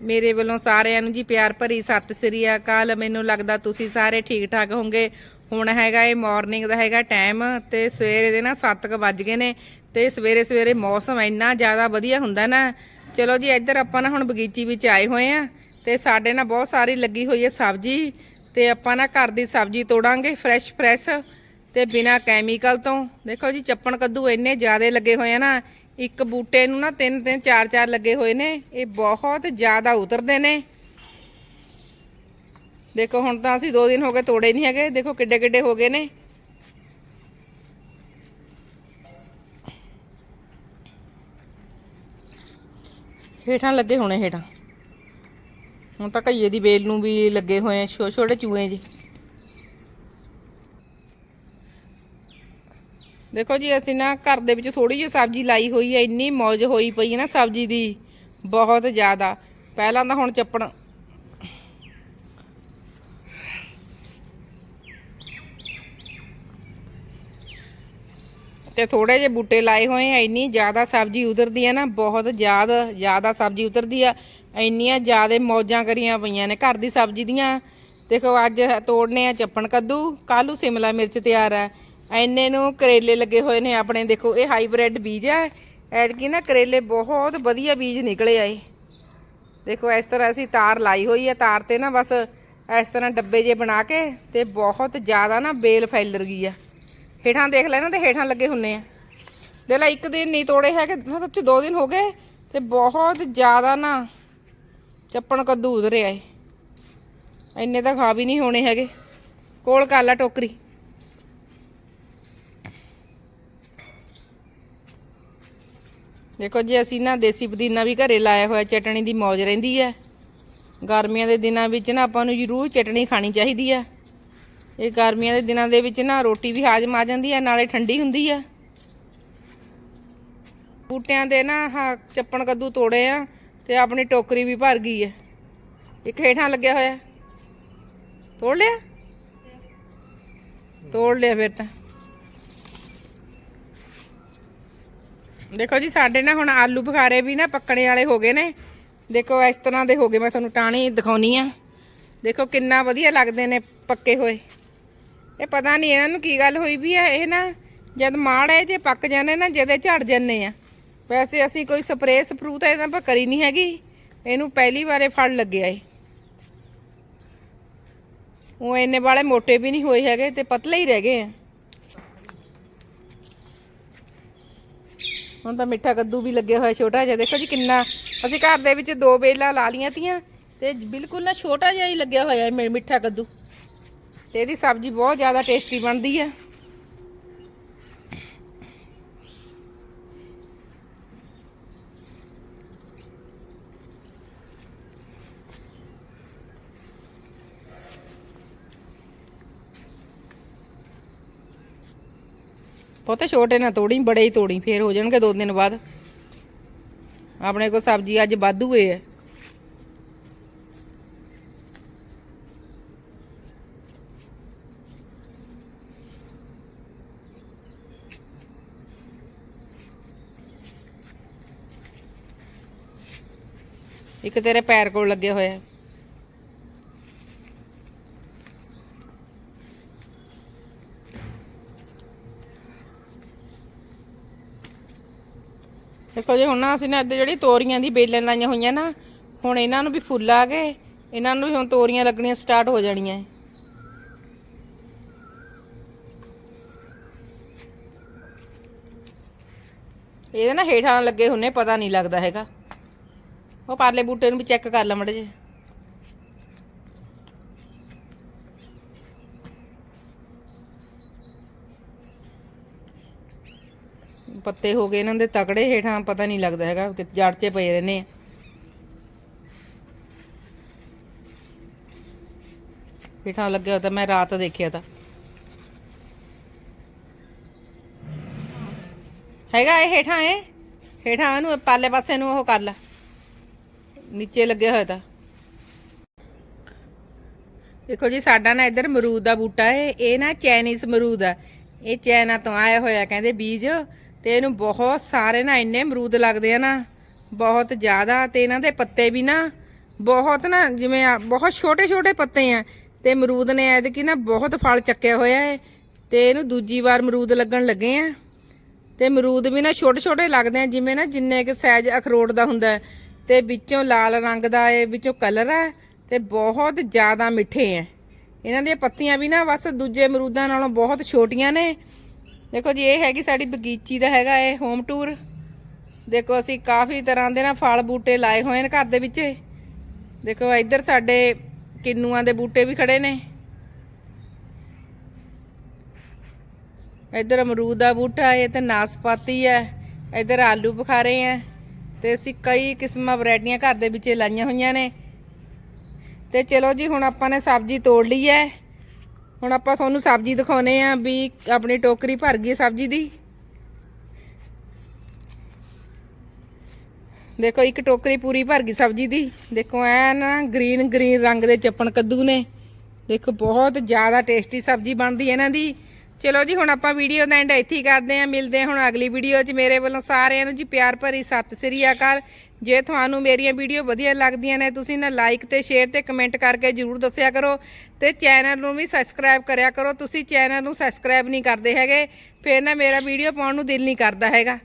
ਮੇਰੇ ਵੱਲੋਂ ਸਾਰਿਆਂ ਨੂੰ ਜੀ ਪਿਆਰ ਭਰੀ ਸਤਿ ਸ੍ਰੀ ਅਕਾਲ। ਮੈਨੂੰ ਲੱਗਦਾ ਤੁਸੀਂ ਸਾਰੇ ਠੀਕ ਠਾਕ ਹੋਵੋਗੇ। ਹੁਣ ਹੈਗਾ ਇਹ ਮਾਰਨਿੰਗ ਦਾ ਹੈਗਾ ਟਾਈਮ ਤੇ ਸਵੇਰੇ ਦੇ ਨਾ 7 ਵੱਜ ਗਏ ਨੇ ਤੇ ਸਵੇਰੇ ਸਵੇਰੇ ਮੌਸਮ ਇੰਨਾ ਜ਼ਿਆਦਾ ਵਧੀਆ ਹੁੰਦਾ ਨਾ। ਚਲੋ ਜੀ, ਇੱਧਰ ਆਪਾਂ ਨਾ ਹੁਣ ਬਗੀਚੀ ਵਿੱਚ ਆਏ ਹੋਏ ਆ ਤੇ ਸਾਡੇ ਨਾਲ ਬਹੁਤ ਸਾਰੀ ਲੱਗੀ ਹੋਈ ਹੈ ਸਬਜ਼ੀ ਤੇ ਆਪਾਂ ਨਾ ਘਰ ਦੀ ਸਬਜ਼ੀ ਤੋੜਾਂਗੇ ਫਰੈਸ਼ ਫਰੈਸ਼ ਤੇ ਬਿਨਾ ਕੈਮੀਕਲ ਤੋਂ। ਦੇਖੋ ਜੀ, ਚੱਪਣ ਕੱਦੂ ਇੰਨੇ ਜ਼ਿਆਦੇ ਲੱਗੇ ਹੋਏ ਆ ਨਾ ਇੱਕ ਬੂਟੇ ਨੂੰ ਨਾ ਤਿੰਨ ਤਿੰਨ ਚਾਰ ਚਾਰ ਲੱਗੇ ਹੋਏ ਨੇ, ਇਹ ਬਹੁਤ ਜ਼ਿਆਦਾ ਉਤਰਦੇ ਨੇ। ਦੇਖੋ, ਹੁਣ ਤਾਂ ਅਸੀਂ 2 ਦਿਨ ਹੋ ਗਏ ਤੋੜੇ ਨਹੀਂ ਹੈਗੇ, ਦੇਖੋ ਕਿੱਡੇ ਕਿੱਡੇ ਹੋ ਗਏ ਨੇ। ਹੇਠਾਂ ਲੱਗੇ ਹੋਣੇ ਹੇਠਾਂ। ਹੁਣ ਤਾਂ ਘਈਏ ਦੀ ਬੇਲ ਨੂੰ ਵੀ ਲੱਗੇ ਹੋਏ ਆ ਛੋਟੇ ਛੋਟੇ ਚੂਹੇ ਜੀ ਦੇਖੋ ਜੀ, ਅਸੀਂ ਨਾ ਘਰ ਦੇ ਵਿੱਚ ਥੋੜੀ ਜਿਹੀ ਸਬਜ਼ੀ ਲਾਈ ਹੋਈ ਹੈ ਇੰਨੀ ਮੌਜ ਹੋਈ ਪਈ ਹੈ ਨਾ ਸਬਜ਼ੀ ਦੀ, ਬਹੁਤ ਜ਼ਿਆਦਾ। ਪਹਿਲਾਂ ਤਾਂ ਹੁਣ ਚੱਪਣ। ਤੇ ਥੋੜੇ ਜਿਹੇ ਬੂਟੇ ਲਾਏ ਹੋਏ ਆ, ਇੰਨੀ ਜ਼ਿਆਦਾ ਸਬਜ਼ੀ ਉਤਰਦੀ ਹੈ ਨਾ, ਬਹੁਤ ਜ਼ਿਆਦਾ ਜ਼ਿਆਦਾ ਸਬਜ਼ੀ ਉਤਰਦੀ ਆ। ਇੰਨੀਆਂ ਜ਼ਿਆਦਾ ਮੌਜਾਂ ਕਰੀਆਂ ਪਈਆਂ ਨੇ ਘਰ ਦੀ ਸਬਜ਼ੀ ਦੀਆਂ। ਦੇਖੋ, ਅੱਜ ਤੋੜਨੇ ਆ ਚੱਪਣ ਕੱਦੂ ਕੱਲੂ ਸਿਮਲਾ ਮਿਰਚ ਤਿਆਰ ਆ। ਐਨੇ ਨੂੰ ਕਰੇਲੇ ਲੱਗੇ ਹੋਏ ਨੇ ਆਪਣੇ, ਦੇਖੋ ਇਹ ਹਾਈਬ੍ਰਿਡ ਬੀਜ ਆ। ਐਤਕੀ ਨਾ ਕਰੇਲੇ ਬਹੁਤ ਵਧੀਆ ਬੀਜ ਨਿਕਲੇ ਆਏ ਦੇਖੋ ਇਸ ਤਰ੍ਹਾਂ ਅਸੀਂ ਤਾਰ ਲਾਈ ਹੋਈ ਹੈ ਤਾਰ ਤੇ ਨਾ ਬਸ ਇਸ ਤਰ੍ਹਾਂ ਡੱਬੇ ਜੇ ਬਣਾ ਕੇ ਤੇ ਬਹੁਤ ਜ਼ਿਆਦਾ ਨਾ ਬੇਲ ਫੈਲਰ ਗਈ ਆ। ਹੇਠਾਂ ਦੇਖ ਲੈ ਨਾ ਤੇ ਹੇਠਾਂ ਲੱਗੇ ਹੁੰਨੇ ਆ। ਦੇਖ ਲੈ, ਇੱਕ ਦਿਨ ਨਹੀਂ ਤੋੜੇ ਹੈਗੇ ਸੱਚ ਦੋ ਦਿਨ ਹੋ ਗਏ ਤੇ ਬਹੁਤ ਜ਼ਿਆਦਾ ਨਾ ਚੱਪਣ ਕੱਦੂ ਉਧਰੇ ਆਏ ਇੰਨੇ ਤਾਂ ਖਾ ਵੀ ਨਹੀਂ ਹੋਣੇ ਹੈਗੇ। ਕੋਲ ਕਰ ਲਾ ਟੋਕਰੀ। ਦੇਖੋ ਜੀ, ਅਸੀਂ ਨਾ ਦੇਸੀ ਪੁਦੀਨਾ ਵੀ ਘਰੇ ਲਾਇਆ ਹੋਇਆ, ਚਟਣੀ ਦੀ ਮੌਜ ਰਹਿੰਦੀ ਹੈ। ਗਰਮੀਆਂ ਦੇ ਦਿਨਾਂ ਵਿੱਚ ਨਾ ਆਪਾਂ ਨੂੰ ਜ਼ਰੂਰ ਚਟਣੀ ਖਾਣੀ ਚਾਹੀਦੀ ਹੈ। ਇਹ ਗਰਮੀਆਂ ਦੇ ਦਿਨਾਂ ਦੇ ਵਿੱਚ ਨਾ ਰੋਟੀ ਵੀ ਹਾਜ਼ਮ ਆ ਜਾਂਦੀ ਹੈ, ਨਾਲੇ ਠੰਡੀ ਹੁੰਦੀ ਹੈ। ਬੂਟਿਆਂ ਦੇ ਨਾ ਆਹ ਚੱਪਣ ਕੱਦੂ ਤੋੜੇ ਆ, ਤੇ ਆਪਣੀ ਟੋਕਰੀ ਵੀ ਭਰ ਗਈ ਹੈ। ਇੱਕ ਹੇਠਾਂ ਲੱਗਿਆ ਹੋਇਆ। ਤੋੜ ਲਿਆ? ਤੋੜ ਲਿਆ ਫਿਰ ਤਾਂ। ਦੇਖੋ ਜੀ, ਸਾਡੇ ਨਾ ਹੁਣ ਆਲੂ ਬੁਖਾਰੇ ਵੀ ਨਾ ਪੱਕਣੇ ਵਾਲੇ ਹੋ ਗਏ ਨੇ। ਦੇਖੋ, ਇਸ ਤਰ੍ਹਾਂ ਦੇ ਹੋ ਗਏ, ਮੈਂ ਤੁਹਾਨੂੰ ਟਾਣੀ ਦਿਖਾਉਣੀ ਆ। ਦੇਖੋ, ਕਿੰਨਾ ਵਧੀਆ ਲੱਗਦੇ ਨੇ ਪੱਕੇ ਹੋਏ। ਇਹ ਪਤਾ ਨਹੀਂ ਇਹਨਾਂ ਨੂੰ ਕੀ ਗੱਲ ਹੋਈ ਵੀ ਹੈ ਇਹ ਨਾ ਜਦ ਮਾੜੇ ਜੇ ਪੱਕ ਜਾਂਦੇ ਨਾ ਜਦੇ ਝੜ ਜਾਂਦੇ ਆ। ਵੈਸੇ ਅਸੀਂ ਕੋਈ ਸਪਰੇਅ ਸਪਰੂ ਤਾਂ ਇਹਦਾ ਪਰ ਕਰੀ ਨਹੀਂ ਹੈਗੀ। ਇਹਨੂੰ ਪਹਿਲੀ ਵਾਰੇ ਫੜ ਲੱਗਿਆ ਏ। ਉਹ ਇੰਨੇ ਵਾਲੇ ਮੋਟੇ ਵੀ ਨਹੀਂ ਹੋਏ ਹੈਗੇ ਤੇ ਪਤਲੇ ਹੀ ਰਹਿ ਗਏ ਆ। ਹੁਣ ਤਾਂ ਮਿੱਠਾ ਕੱਦੂ ਵੀ ਲੱਗਿਆ ਹੋਇਆ ਛੋਟਾ ਜਿਹਾ। ਦੇਖੋ ਜੀ ਕਿੰਨਾ ਅਸੀਂ ਘਰ ਦੇ ਵਿੱਚ ਦੋ ਵੇਲਾਂ ਲਾ ਲੀਆਂ ਤੀਆਂ ਤੇ ਬਿਲਕੁਲ ਨਾ ਛੋਟਾ ਜਿਹਾ ਹੀ ਲੱਗਿਆ ਹੋਇਆ ਹੈ ਮਿੱਠਾ ਕੱਦੂ। ਤੇ ਇਹਦੀ ਸਬਜ਼ੀ ਬਹੁਤ ਜ਼ਿਆਦਾ ਟੇਸਟੀ ਬਣਦੀ ਆ। ਬਹੁਤੇ ਛੋਟੇ ਨਾ ਤੋੜੀ, ਬੜੇ ਹੀ ਤੋੜੀ, ਫੇਰ ਹੋ ਜਾਣਗੇ ਦੋ ਦਿਨ ਬਾਅਦ। ਆਪਣੇ ਕੋਲ ਸਬਜ਼ੀ ਅੱਜ ਵਾਧੂ ਏ ਹੈ ਇੱਕ ਤੇਰੇ ਪੈਰ ਕੋਲ ਲੱਗੇ ਹੋਏ ਆ ਦੇਖੋ ਜੀ, ਹੁਣ ਨਾ ਅਸੀਂ ਨਾ ਇੱਧਰ ਜਿਹੜੀ ਤੋਰੀਆਂ ਦੀ ਬੇਲਣ ਲਾਈਆਂ ਹੋਈਆਂ ਨਾ, ਹੁਣ ਇਹਨਾਂ ਨੂੰ ਵੀ ਫੁੱਲ ਆ ਗਏ, ਇਹਨਾਂ ਨੂੰ ਵੀ ਹੁਣ ਤੋਰੀਆਂ ਲੱਗਣੀਆਂ ਸਟਾਰਟ ਹੋ ਜਾਣੀਆਂ। ਇਹਦੇ ਨਾ ਹੇਠਾਂ ਲੱਗੇ ਹੁੰਨੇ, ਪਤਾ ਨਹੀਂ ਲੱਗਦਾ ਹੈਗਾ। ਉਹ ਪਰਲੇ ਬੂਟੇ ਨੂੰ ਵੀ ਚੈੱਕ ਕਰ ਲਾ ਮੜੇ ਜੇ ਪੱਤੇ ਹੋ ਗਏ ਇਹਨਾਂ ਦੇ ਤਕੜੇ ਹੇਠਾਂ ਪਤਾ ਨਹੀਂ ਲੱਗਦਾ ਹੈਗਾ ਕਿ ਜੜ 'ਚ ਪਏ ਰਹਿੰਦੇ ਆ। ਹੇਠਾਂ ਲੱਗਿਆ ਤਾਂ ਮੈਂ ਰਾਤ ਦੇਖਿਆ ਤਾਂ। ਹੈਗਾ ਇਹ ਹੇਠਾਂ ਇਹ? ਹੇਠਾਂ ਇਹਨੂੰ ਪਾਲੇ ਪਾਸੇ ਨੂੰ ਉਹ ਕਰ ਲੈ। ਨੀਚੇ ਲੱਗਿਆ ਹੋਇਆ ਤਾਂ। ਦੇਖੋ ਜੀ, ਸਾਡਾ ਨਾ ਇੱਧਰ ਮਰੂਦ ਦਾ ਬੂਟਾ ਹੈ। ਇਹ ਨਾ ਚਾਈਨੀਜ਼ ਮਰੂਦ ਆ। ਇਹ ਚਾਈਨਾ ਤੋਂ ਆਇਆ ਹੋਇਆ, ਕਹਿੰਦੇ ਬੀਜ। ਤੇ ਇਹਨੂੰ ਬਹੁਤ ਸਾਰੇ ਨਾ ਇੰਨੇ ਅਮਰੂਦ ਲੱਗਦੇ ਆ ਨਾ, ਬਹੁਤ ਜ਼ਿਆਦਾ ਤੇ ਇਹਨਾਂ ਦੇ ਪੱਤੇ ਵੀ ਨਾ ਬਹੁਤ ਨਾ ਜਿਵੇਂ ਆ, ਬਹੁਤ ਛੋਟੇ ਛੋਟੇ ਪੱਤੇ ਆ ਤੇ ਅਮਰੂਦ ਨੇ ਐਤਕੀ ਨਾ ਬਹੁਤ ਫਲ ਚੱਕਿਆ ਹੋਇਆ ਹੈ ਤੇ ਇਹਨੂੰ ਦੂਜੀ ਵਾਰ ਅਮਰੂਦ ਲੱਗਣ ਲੱਗੇ ਆ ਤੇ ਅਮਰੂਦ ਵੀ ਨਾ ਛੋਟੇ ਛੋਟੇ ਲੱਗਦੇ ਆ, ਜਿਵੇਂ ਨਾ ਜਿੰਨੇ ਕਿ ਸਾਈਜ਼ ਅਖਰੋਟ ਦਾ ਹੁੰਦਾ ਹੈ ਤੇ ਵਿੱਚੋਂ ਲਾਲ ਰੰਗ ਦਾ ਏ, ਵਿੱਚੋਂ ਕਲਰ ਹੈ ਤੇ ਬਹੁਤ ਜ਼ਿਆਦਾ ਮਿੱਠੇ ਆ। ਇਹਨਾਂ ਦੀਆਂ ਪੱਤੀਆਂ ਵੀ ਨਾ ਬਸ ਦੂਜੇ ਅਮਰੂਦਾਂ ਨਾਲੋਂ ਬਹੁਤ ਛੋਟੀਆਂ ਨੇ ਦੇਖੋ ਜੀ, ਇਹ ਹੈਗੀ ਸਾਡੀ ਬਗੀਚੀ ਦਾ ਹੈਗਾ ਇਹ ਹੋਮ ਟੂਰ ਦੇਖੋ, ਅਸੀਂ ਕਾਫੀ ਤਰ੍ਹਾਂ ਦੇ ਨਾ ਫਲ ਬੂਟੇ ਲਾਏ ਹੋਏ ਨੇ ਘਰ ਦੇ ਵਿੱਚ। ਦੇਖੋ, ਇੱਧਰ ਸਾਡੇ ਕਿੰਨੂਆਂ ਦੇ ਬੂਟੇ ਵੀ ਖੜੇ ਨੇ। ਇੱਧਰ ਅਮਰੂਦ ਦਾ ਬੂਟਾ ਹੈ ਤੇ ਨਾਸਪਾਤੀ ਹੈ। ਇੱਧਰ ਆਲੂ ਬੁਖਾਰੇ ਹੈ ਤੇ ਅਸੀਂ ਕਈ ਕਿਸਮਾਂ ਵੈਰਾਈਟੀਆਂ ਘਰ ਦੇ ਵਿੱਚ ਲਾਈਆਂ ਹੋਈਆਂ ਨੇ। ਤੇ ਚਲੋ ਜੀ, ਹੁਣ ਆਪਾਂ ਨੇ ਸਬਜ਼ੀ ਤੋੜ ਲਈ ਹੈ। ਹੁਣ ਆਪਾਂ ਤੁਹਾਨੂੰ ਸਬਜ਼ੀ ਦਿਖਾਉਨੇ ਆ ਵੀ ਆਪਣੀ ਟੋਕਰੀ ਭਰ ਗਈ ਸਬਜ਼ੀ ਦੀ। ਦੇਖੋ, ਇੱਕ ਟੋਕਰੀ ਪੂਰੀ ਭਰ ਗਈ ਸਬਜ਼ੀ ਦੀ। ਦੇਖੋ ਐ ਨਾ ਗ੍ਰੀਨ ਗ੍ਰੀਨ ਰੰਗ ਦੇ ਚੱਪਣ ਕੱਦੂ ਨੇ। ਦੇਖੋ, ਬਹੁਤ ਜ਼ਿਆਦਾ ਟੇਸਟੀ ਸਬਜ਼ੀ ਬਣਦੀ ਇਹਨਾਂ ਦੀ। ਚਲੋ ਜੀ, ਹੁਣ ਆਪਾਂ ਵੀਡੀਓ ਦਾ ਐਂਡ ਇੱਥੇ ਹੀ ਕਰਦੇ ਆਂ ਮਿਲਦੇ ਹਾਂ ਹੁਣ ਅਗਲੀ ਵੀਡੀਓ 'ਚ। ਮੇਰੇ ਵੱਲੋਂ ਸਾਰਿਆਂ ਨੂੰ ਜੀ ਪਿਆਰ ਭਰੀ ਸਤਿ ਸ੍ਰੀ ਅਕਾਲ। ਜੇ ਤੁਹਾਨੂੰ ਮੇਰੀਆਂ ਵੀਡੀਓ ਵਧੀਆ ਲੱਗਦੀਆਂ ਨੇ, ਤੁਸੀਂ ਨਾ ਲਾਈਕ ਤੇ ਸ਼ੇਅਰ ਤੇ ਕਮੈਂਟ ਕਰਕੇ ਜਰੂਰ ਦੱਸਿਆ ਕਰੋ ਤੇ ਚੈਨਲ ਨੂੰ ਵੀ ਸਬਸਕ੍ਰਾਈਬ ਕਰਿਆ ਕਰੋ। ਤੁਸੀਂ ਚੈਨਲ ਨੂੰ ਸਬਸਕ੍ਰਾਈਬ ਨਹੀਂ ਕਰਦੇ ਹੈਗੇ, ਫਿਰ ਨਾ ਮੇਰਾ ਵੀਡੀਓ ਪਾਉਣ ਨੂੰ ਦਿਲ ਨਹੀਂ ਕਰਦਾ ਹੈਗਾ।